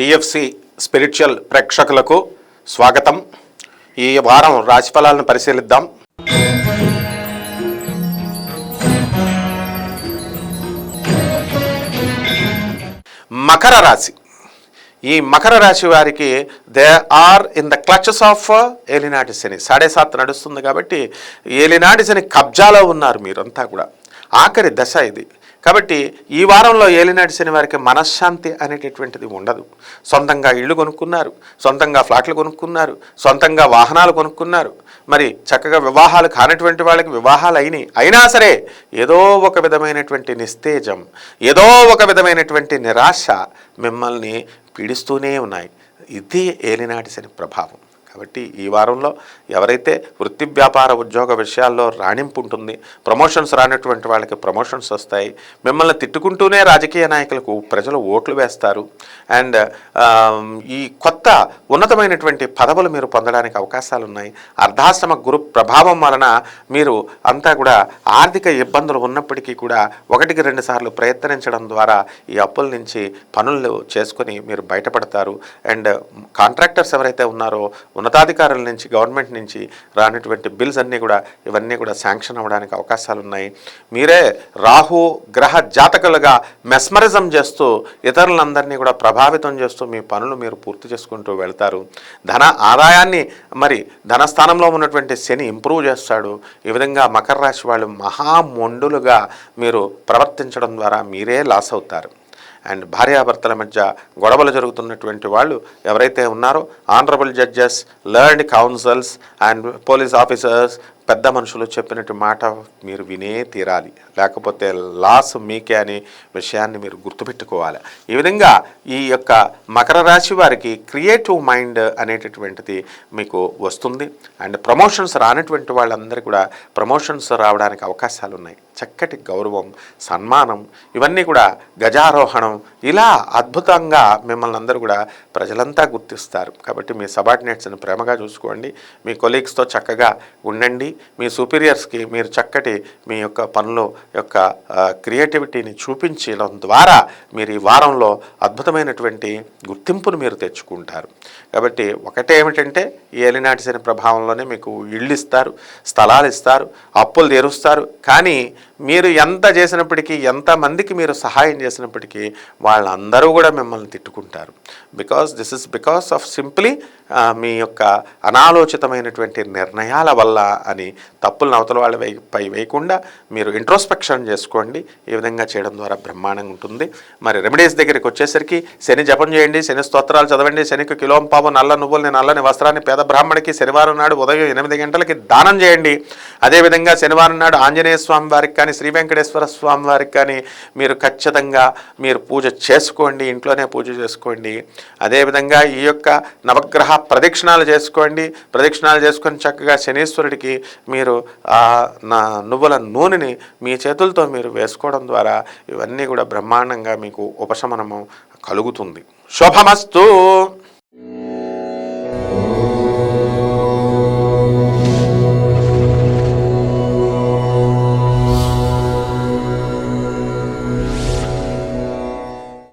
TFC spiritual ప్రేక్షకులకు స్వాగతం. ఈ వారం రాశిఫలాలను పరిశీలిద్దాం. మకర రాశి. ఈ మకర రాశి వారికి they are in the clutches of ఏలినాటి శని. సాడే సాత్ నడుస్తుంది కాబట్టి ఏలినాటి శని కబ్జాలో ఉన్నారు మీరంతా కూడా. ఆఖరి దశ ఇది. కాబట్టి ఈ వారంలో ఏలినాటి శని వారికి మనశ్శాంతి అనేటటువంటిది ఉండదు. సొంతంగా ఇళ్ళు కొనుక్కున్నారు సొంతంగా ఫ్లాట్లు కొనుక్కున్నారు సొంతంగా వాహనాలు కొనుక్కున్నారు. మరి చక్కగా వివాహాలు కానటువంటి వాళ్ళకి వివాహాలు అయినాయి. అయినా సరే ఏదో ఒక విధమైనటువంటి నిస్తేజం ఏదో ఒక విధమైనటువంటి నిరాశ మిమ్మల్ని పీడిస్తూనే ఉన్నాయి. ఇది ఏలినాటి శని ప్రభావం. కాబట్టి ఈ వారంలో ఎవరైతే వృత్తి వ్యాపార ఉద్యోగ విషయాల్లో రాణింపు ఉంటుంది ప్రమోషన్స్ రానటువంటి వాళ్ళకి ప్రమోషన్స్ వస్తాయి మిమ్మల్ని తిట్టుకుంటూనే రాజకీయ నాయకులకు ప్రజలు ఓట్లు వేస్తారు అండ్ ఈ కొత్త ఉన్నతమైనటువంటి పదవులు మీరు పొందడానికి అవకాశాలు ఉన్నాయి అర్ధాశ్రమ గురు ప్రభావం వలన మీరు అంతా కూడా ఆర్థిక ఇబ్బందులు ఉన్నప్పటికీ కూడా ఒకటికి రెండు సార్లు ప్రయత్నించడం ద్వారా ఈ అప్పుల నుంచి పనులు చేసుకొని మీరు బయటపడతారు. అండ్ కాంట్రాక్టర్స్ ఎవరైతే ఉన్నారో ఉన్నతాధికారుల నుంచి గవర్నమెంట్ నుంచి రానటువంటి బిల్స్ అన్నీ కూడా ఇవన్నీ కూడా శాంక్షన్ అవ్వడానికి అవకాశాలు ఉన్నాయి మీరే రాహు గ్రహ జాతకులుగా మెస్మరిజం చేస్తూ ఇతరులందరినీ కూడా ప్రభావితం చేస్తూ మీ పనులు మీరు పూర్తి చేసుకుంటూ వెళ్తారు. ధన ఆదాయాన్ని మరి ధనస్థానంలో ఉన్నటువంటి శని ఇంప్రూవ్ చేస్తాడు. ఈ విధంగా మకర రాశి వాళ్ళు మహామొండులుగా మీరు ప్రవర్తించడం ద్వారా మీరే లాస్ అవుతారు. అండ్ భార్యాభర్తల మధ్య గొడవలు జరుగుతున్నటువంటి వాళ్ళు ఎవరైతే ఉన్నారో honourable judges learned counsels and police officers పెద్ద మనుషులు చెప్పినట్టు మాట మీరు వినే తీరాలి. లేకపోతే లాస్ మీకే అనే విషయాన్ని మీరు గుర్తుపెట్టుకోవాలి. ఈ విధంగా ఈ యొక్క మకర రాశి వారికి క్రియేటివ్ మైండ్ అనేటటువంటిది మీకు వస్తుంది. అండ్ ప్రమోషన్స్ రానటువంటి వాళ్ళందరికీ కూడా ప్రమోషన్స్ రావడానికి అవకాశాలు ఉన్నాయి. చక్కటి గౌరవం సన్మానం ఇవన్నీ కూడా గజారోహణం ఇలా అద్భుతంగా మిమ్మల్ని అందరూ కూడా ప్రజలంతా గుర్తిస్తారు. కాబట్టి మీ సబార్డినేట్స్ని ప్రేమగా చూసుకోండి. మీ కొలీగ్స్తో చక్కగా ఉండండి. మీ సూపీరియర్స్కి మీరు చక్కటి మీ యొక్క పనులు యొక్క క్రియేటివిటీని చూపించడం ద్వారా మీరు ఈ వారంలో అద్భుతమైనటువంటి గుర్తింపును మీరు తెచ్చుకుంటారు. కాబట్టి ఒకటే ఏమిటంటే ఈ ఏలినాటి శని ప్రభావంలోనే మీకు ఇళ్ళు ఇస్తారు స్థలాలు ఇస్తారు అప్పులు తీరుస్తారు. కానీ మీరు ఎంత చేసినప్పటికీ ఎంతమందికి మీరు సహాయం చేసినప్పటికీ వాళ్ళందరూ కూడా మిమ్మల్ని తిట్టుకుంటారు. Because this is because of simply మీ యొక్క అనాలోచితమైనటువంటి నిర్ణయాల వల్ల అని తప్పులను అవతల వాళ్ళ పై వేయకుండా మీరు ఇంట్రోస్పెక్షన్ చేసుకోండి. ఈ విధంగా చేయడం ద్వారా బ్రహ్మాండంగా ఉంటుంది. మరి రెమెడీస్ దగ్గరికి వచ్చేసరికి శని జపం చేయండి శని స్తోత్రాలు చదవండి శనికి కిలోం పావు నల్ల నువ్వుల్ని నల్లని వస్త్రాన్ని పేద బ్రాహ్మణికి శనివారం నాడు ఉదయం ఎనిమిది గంటలకి దానం చేయండి. అదేవిధంగా శనివారం నాడు ఆంజనేయ స్వామి వారికి కానీ శ్రీ వెంకటేశ్వర స్వామి వారికి కానీ మీరు ఖచ్చితంగా మీరు పూజ చేసుకోండి ఇంట్లోనే పూజ చేసుకోండి. అదేవిధంగా ఈ యొక్క నవగ్రహ ప్రదక్షిణాలు చేసుకోండి. ప్రదక్షిణాలు చేసుకొని చక్కగా శనీశ్వరుడికి మీరు నా నువ్వుల నూనెని మీ చేతులతో మీరు వేసుకోవడం ద్వారా ఇవన్నీ కూడా బ్రహ్మాండంగా మీకు ఉపశమనము కలుగుతుంది. శుభమస్తు.